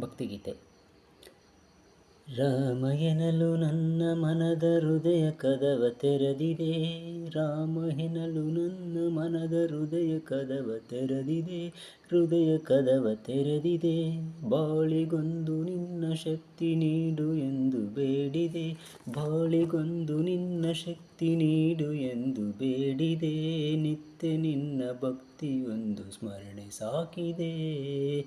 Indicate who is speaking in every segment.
Speaker 1: ಭಕ್ತಿಗೀತೆ. ರಾಮ ಎನಲು ನನ್ನ ಮನದ ಹೃದಯ ಕದವ ತೆರೆದಿದೆ. ರಾಮ ಎನಲು ನನ್ನ ಮನದ ಹೃದಯ ಕದವ ತೆರೆದಿದೆ. ಹೃದಯ ಕದವ ತೆರೆದಿದೆ. ಬಾಳಿಗೊಂದು ನಿನ್ನ ಶಕ್ತಿ ನೀಡು ಎಂದು ಬೇಡಿದೆ. ಬಾಳಿಗೊಂದು ನಿನ್ನ ಶಕ್ತಿ ನೀಡು ಎಂದು ಬೇಡಿದೆ. ನಿತ್ಯ ನಿನ್ನ ಭಕ್ತಿಯೊಂದು ಸ್ಮರಣೆ ಸಾಕಿದೆ.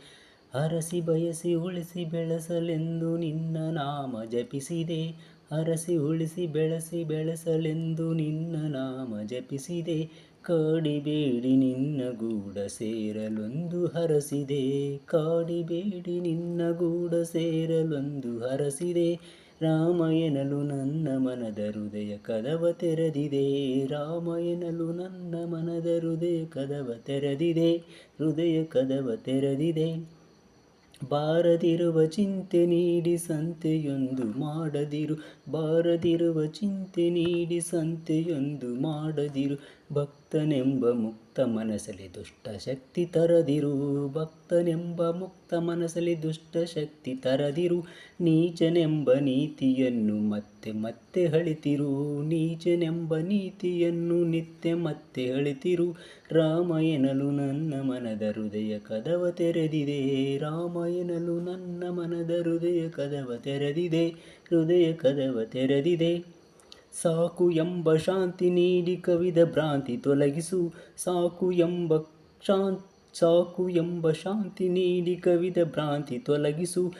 Speaker 1: ಹರಸಿ ಬಯಸಿ ಉಳಿಸಿ ಬೆಳೆಸಲೆಂದು ನಿನ್ನ ನಾಮ ಜಪಿಸಿದೆ. ಹರಸಿ ಉಳಿಸಿ ಬೆಳೆಸಿ ಬೆಳೆಸಲೆಂದು ನಿನ್ನ ನಾಮ ಜಪಿಸಿದೆ. ಕಾಡಿಬೇಡಿ ನಿನ್ನ ಗೂಡ ಸೇರಲೊಂದು ಹರಸಿದೆ. ಕಾಡಿಬೇಡಿ ನಿನ್ನ ಗೂಡ ಸೇರಲೊಂದು ಹರಸಿದೆ. ರಾಮ ಎನಲು ನನ್ನ ಮನದ ಹೃದಯ ಕದವ ತೆರೆದಿದೆ. ರಾಮ ಎನಲು ನನ್ನ ಮನದ ಹೃದಯ ಕದವ ತೆರೆದಿದೆ. ಹೃದಯ ಕದವ ತೆರೆದಿದೆ. ಬಾರದಿರುವ ಚಿಂತೆ ನೀಡಿ ಸಂತೆಯೊಂದು ಮಾಡದಿರು. ಬಾರದಿರುವ ಚಿಂತೆ ನೀಡಿ ಸಂತೆಯೊಂದು ಮಾಡದಿರು. ಭಕ್ತನೆಂಬ ಮುಕ್ತ ಮನಸಲಿ ದುಷ್ಟ ಶಕ್ತಿ ತರದಿರು. ಭಕ್ತನೆಂಬ ಮುಕ್ತ ಮನಸ್ಸಲ್ಲಿ ದುಷ್ಟ ಶಕ್ತಿ ತರದಿರು. ನೀಚನೆಂಬ ನೀತಿಯನ್ನು ಮತ್ತೆ ಮತ್ತೆ ಹಳಿತಿರು ನೀಚನೆಂಬ ನೀತಿಯನ್ನು ನಿತ್ಯ ಮತ್ತೆ ಹಳಿತಿರು ರಾಮ ಎನಲು ನನ್ನ ಮನದ ಹೃದಯ ಕದವ ತೆರೆದಿದೆ. ರಾಮ ಎನಲು ನನ್ನ ಮನದ ಹೃದಯ ಕದವ ತೆರೆದಿದೆ. ಹೃದಯ ಕದವ ತೆರೆದಿದೆ. ಸಾಕು ಎಂಬ ಶಾಂತಿ ನೀಡಿ ಕವಿದ ಭ್ರಾಂತಿ ತೊಲಗಿಸು. ಸಾಕು ಎಂಬ ಶಾಂತ್, ಸಾಕು ಎಂಬ ಶಾಂತಿ ನೀಡಿ ಕವಿದ ಭ್ರಾಂತಿ ತೊಲಗಿಸು.